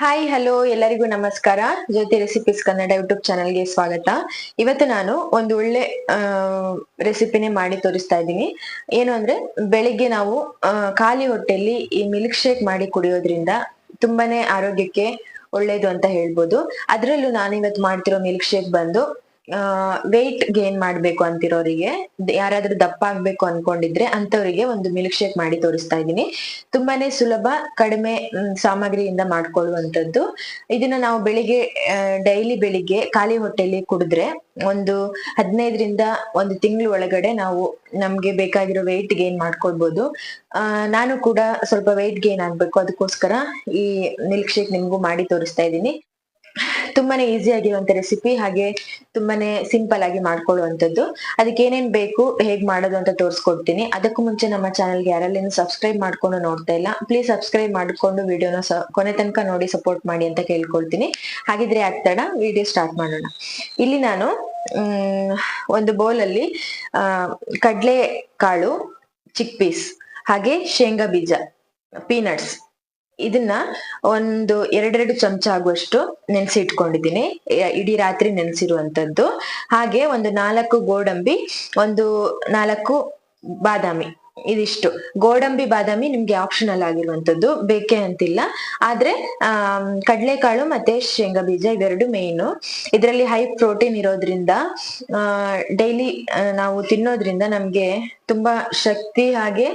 Hi hello ಎಲ್ಲರಿಗೂ ನಮಸ್ಕಾರ. ಜ್ಯೋತಿ recipes Kannada YouTube ಚಾನಲ್ಗೆ ಸ್ವಾಗತ. ಇವತ್ತು ನಾನು ಒಂದು ಒಳ್ಳೆ ರೆಸಿಪಿನೇ ಮಾಡಿ ತೋರಿಸ್ತಾ ಇದ್ದೀನಿ. ಏನು ಅಂದ್ರೆ, ಬೆಳಿಗ್ಗೆ ನಾವು ಖಾಲಿ ಹೊಟ್ಟೆಯಲ್ಲಿ ಈ ಮಿಲ್ಕ್ ಶೇಕ್ ಮಾಡಿ ಕುಡಿಯೋದ್ರಿಂದ ತುಂಬಾನೇ ಆರೋಗ್ಯಕ್ಕೆ ಒಳ್ಳೇದು ಅಂತ ಹೇಳ್ಬೋದು. ಅದರಲ್ಲೂ ನಾನು ಇವತ್ತು ಮಾಡ್ತಿರೋ ಮಿಲ್ಕ್ ಶೇಕ್ ಬಂದು ವೆಯ್ಟ್ ಗೇನ್ ಮಾಡ್ಬೇಕು ಅಂತಿರೋರಿಗೆ, ಯಾರಾದ್ರೂ ದಪ್ಪ ಆಗ್ಬೇಕು ಅನ್ಕೊಂಡಿದ್ರೆ ಅಂತವರಿಗೆ ಒಂದು ಮಿಲ್ಕ್ ಶೇಕ್ ಮಾಡಿ ತೋರಿಸ್ತಾ ಇದ್ದೀನಿ. ತುಂಬಾನೇ ಸುಲಭ, ಕಡಿಮೆ ಸಾಮಗ್ರಿಯಿಂದ ಮಾಡ್ಕೊಳ್ಳುವಂತದ್ದು ಇದನ್ನ ನಾವು ಬೆಳಿಗ್ಗೆ ಡೈಲಿ ಬೆಳಿಗ್ಗೆ ಖಾಲಿ ಹೊಟ್ಟೆಲಿ ಕುಡಿದ್ರೆ ಒಂದು ಹದಿನೈದರಿಂದ ಒಂದು ತಿಂಗಳು ಒಳಗಡೆ ನಾವು ನಮ್ಗೆ ಬೇಕಾಗಿರೋ ವೆಯ್ಟ್ ಗೇನ್ ಮಾಡ್ಕೊಳ್ಬಹುದು ನಾನು ಕೂಡ ಸ್ವಲ್ಪ ವೆಯ್ಟ್ ಗೇನ್ ಆಗ್ಬೇಕು. ಅದಕ್ಕೋಸ್ಕರ ಈ ಮಿಲ್ಕ್ ಶೇಕ್ ನಿಮ್ಗೂ ಮಾಡಿ ತೋರಿಸ್ತಾ ಇದ್ದೀನಿ. ತುಂಬಾನೇ ಈಸಿ ಆಗಿರುವಂತ ರೆಸಿಪಿ ಹಾಗೆ ತುಂಬಾನೇ ಸಿಂಪಲ್ ಆಗಿ ಮಾಡ್ಕೊಳ್ಳುವಂಥದ್ದು. ಅದಕ್ಕೆ ಏನೇನ್ ಬೇಕು, ಹೇಗ್ ಮಾಡೋದು ಅಂತ ತೋರಿಸ್ಕೊಡ್ತೀನಿ. ಅದಕ್ಕೂ ಮುಂಚೆ ನಮ್ಮ ಚಾನಲ್ಗೆ ಯಾರಲ್ಲೇನು ಸಬ್ಸ್ಕ್ರೈಬ್ ಮಾಡ್ಕೊಂಡು ನೋಡ್ತಾ ಇಲ್ಲ. ಪ್ಲೀಸ್ ಸಬ್ಸ್ಕ್ರೈಬ್ ಮಾಡ್ಕೊಂಡು ವಿಡಿಯೋನ ಕೊನೆ ತನಕ ನೋಡಿ ಸಪೋರ್ಟ್ ಮಾಡಿ ಅಂತ ಕೇಳ್ಕೊಳ್ತೀನಿ. ಹಾಗಿದ್ರೆ ಆಗ್ತಾಡ ವಿಡಿಯೋ ಸ್ಟಾರ್ಟ್ ಮಾಡೋಣ. ಇಲ್ಲಿ ನಾನು ಒಂದು ಬೌಲ್ ಅಲ್ಲಿ ಕಡ್ಲೆ ಕಾಳು ಚಿಕ್ ಪೀಸ್ ಹಾಗೆ ಶೇಂಗಾ ಬೀಜ ಪೀನಟ್ಸ್ ಇದನ್ನ ಒಂದು ಎರಡೆರಡು ಚಮಚ ಆಗುವಷ್ಟು ನೆನೆಸಿ ಇಟ್ಕೊಂಡಿದ್ದೀನಿ. ಇಡೀ ರಾತ್ರಿ ನೆನೆಸಿರುವಂತದ್ದು. ಹಾಗೆ ಒಂದು ನಾಲ್ಕು ಗೋಡಂಬಿ, ಒಂದು ನಾಲ್ಕು ಬಾದಾಮಿ. ಇದಿಷ್ಟು. ಗೋಡಂಬಿ ಬಾದಾಮಿ ನಿಮ್ಗೆ ಆಪ್ಷನಲ್ ಆಗಿರುವಂತದ್ದು ಬೇಕೇ ಅಂತಿಲ್ಲ. ಆದ್ರೆ, ಆ, ಕಡ್ಲೆಕಾಳು ಮತ್ತೆ ಶೇಂಗಾ ಬೀಜ ಇವೆರಡು ಮೇನ್ ಇದರಲ್ಲಿ ಹೈ ಪ್ರೋಟೀನ್ ಇರೋದ್ರಿಂದ ಡೈಲಿ ನಾವು ತಿನ್ನೋದ್ರಿಂದ ನಮ್ಗೆ ತುಂಬಾ ಶಕ್ತಿ ಹಾಗೆ,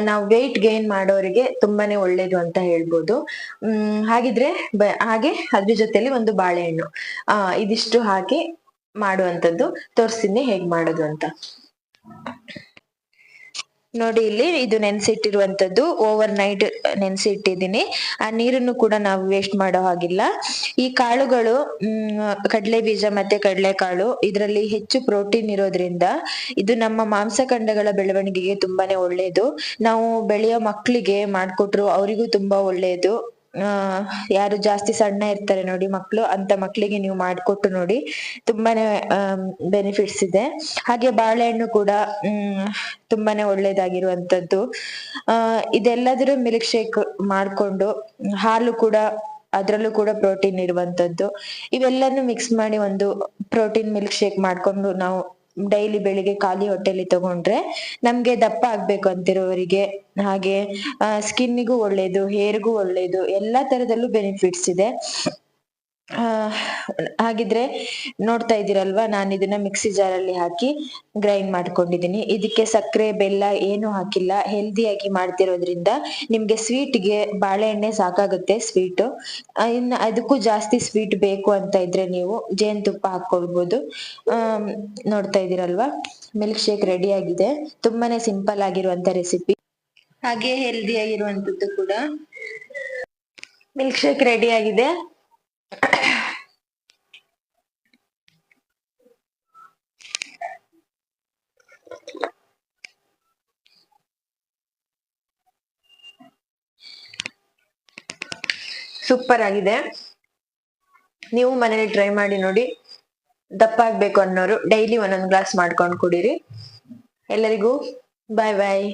ನಾವು ವೆಯ್ಟ್ ಗೇನ್ ಮಾಡೋರಿಗೆ ತುಂಬಾನೇ ಒಳ್ಳೇದು ಅಂತ ಹೇಳ್ಬೋದು. ಹ್ಮ್, ಹಾಗಿದ್ರೆ ಹಾಗೆ ಅದ್ರ ಜೊತೆಲಿ ಒಂದು ಬಾಳೆಹಣ್ಣು. ಆ, ಇದಿಷ್ಟು ಹಾಕಿ ಮಾಡುವಂತದ್ದು ತೋರಿಸ್ತೀನಿ ಹೇಗ್ ಮಾಡೋದು ಅಂತ. ನೋಡಿ, ಇಲ್ಲಿ ಇದು ನೆನ್ಸಿಟ್ಟಿರುವಂತದ್ದು ಓವರ್ ನೈಟ್ ನೆನೆಸಿಟ್ಟಿದ್ದೀನಿ. ಆ ನೀರನ್ನು ಕೂಡ ನಾವು ವೇಸ್ಟ್ ಮಾಡೋ ಹಾಗಿಲ್ಲ. ಈ ಕಾಳುಗಳು ಕಡಲೆ ಬೀಜ ಮತ್ತೆ ಕಡಲೆಕಾಳು, ಇದರಲ್ಲಿ ಹೆಚ್ಚು ಪ್ರೋಟೀನ್ ಇರೋದ್ರಿಂದ ಇದು ನಮ್ಮ ಮಾಂಸಖಂಡಗಳ ಬೆಳವಣಿಗೆಗೆ ತುಂಬಾನೇ ಒಳ್ಳೆಯದು ನಾವು ಬೆಳೆಯೋ ಮಕ್ಕಳಿಗೆ ಮಾಡ್ಕೊಟ್ರು ಅವರಿಗೂ ತುಂಬಾ ಒಳ್ಳೆಯದು ಯಾರು ಜಾಸ್ತಿ ಸಣ್ಣ ಇರ್ತಾರೆ ನೋಡಿ ಮಕ್ಕಳು ಅಂತ ಮಕ್ಕಳಿಗೆ ನೀವು ಮಾಡಿಕೊಟ್ಟು ನೋಡಿ ತುಂಬಾನೇ ಬೆನಿಫಿಟ್ಸ್ ಇದೆ. ಹಾಗೆ ಬಾಳೆಹಣ್ಣು ಕೂಡ ತುಂಬಾನೇ ಒಳ್ಳೇದಾಗಿರುವಂತದ್ದು. ಇದೆಲ್ಲದರ ಮಿಲ್ಕ್ ಶೇಕ್ ಮಾಡ್ಕೊಂಡು ಹಾಲು ಕೂಡ, ಅದ್ರಲ್ಲೂ ಕೂಡ ಪ್ರೋಟೀನ್ ಇರುವಂತದ್ದು. ಇವೆಲ್ಲನೂ ಮಿಕ್ಸ್ ಮಾಡಿ ಒಂದು ಪ್ರೋಟೀನ್ ಮಿಲ್ಕ್ ಶೇಕ್ ಮಾಡ್ಕೊಂಡು ನಾವು ಡೈಲಿ ಬೆಳಿಗ್ಗೆ ಖಾಲಿ ಹೊಟ್ಟೆಲಿ ತಗೊಂಡ್ರೆ ನಮ್ಗೆ ದಪ್ಪ ಆಗ್ಬೇಕು ಅಂತಿರೋವರಿಗೆ ಹಾಗೆ ಸ್ಕಿನ್ನಿಗೂ ಒಳ್ಳೇದು ಹೇರ್ಗೂ ಒಳ್ಳೇದು, ಎಲ್ಲಾ ತರದಲ್ಲೂ ಬೆನಿಫಿಟ್ಸ್ ಇದೆ. ಆ, ಹಾಗಿದ್ರೆ ನೋಡ್ತಾ ಇದ್ದೀರಲ್ವಾ, ನಾನು ಇದನ್ನ ಮಿಕ್ಸಿ ಜಾರಲ್ಲಿ ಹಾಕಿ ಗ್ರೈಂಡ್ ಮಾಡ್ಕೊಂಡಿದ್ದೀನಿ. ಇದಕ್ಕೆ ಸಕ್ಕರೆ, ಬೆಲ್ಲ ಏನು ಹಾಕಿಲ್ಲ. ಹೆಲ್ದಿಯಾಗಿ ಮಾಡ್ತಿರೋದ್ರಿಂದ ನಿಮ್ಗೆ ಸ್ವೀಟ್ಗೆ ಬಾಳೆಹಣ್ಣೆ ಸಾಕಾಗುತ್ತೆ ಸ್ವೀಟ್ ಇನ್ನು ಅದಕ್ಕೂ ಜಾಸ್ತಿ ಸ್ವೀಟ್ ಬೇಕು ಅಂತ ಇದ್ರೆ ನೀವು ಜೇನುತುಪ್ಪ ಹಾಕೊಳ್ಬೋದು. ನೋಡ್ತಾ ಇದ್ದೀರಲ್ವಾ? ಮಿಲ್ಕ್ ಶೇಕ್ ರೆಡಿ ಆಗಿದೆ. ತುಂಬಾನೇ ಸಿಂಪಲ್ ಆಗಿರುವಂತ ರೆಸಿಪಿ ಹಾಗೆ ಹೆಲ್ದಿ ಆಗಿರುವಂತದ್ದು ಕೂಡ. ಮಿಲ್ಕ್ ಶೇಕ್ ರೆಡಿ ಆಗಿದೆ. ಸೂಪರ್ ಆಗಿದೆ. ನೀವು ಮನೇಲಿ ಟ್ರೈ ಮಾಡಿ ನೋಡಿ. ದಪ್ಪ ಆಗ್ಬೇಕು ಅನ್ನೋರು ಡೈಲಿ ಒಂದೊಂದು ಗ್ಲಾಸ್ ಮಾಡ್ಕೊಂಡು ಕುಡೀರಿ. ಎಲ್ಲರಿಗೂ ಬಾಯ್ ಬಾಯ್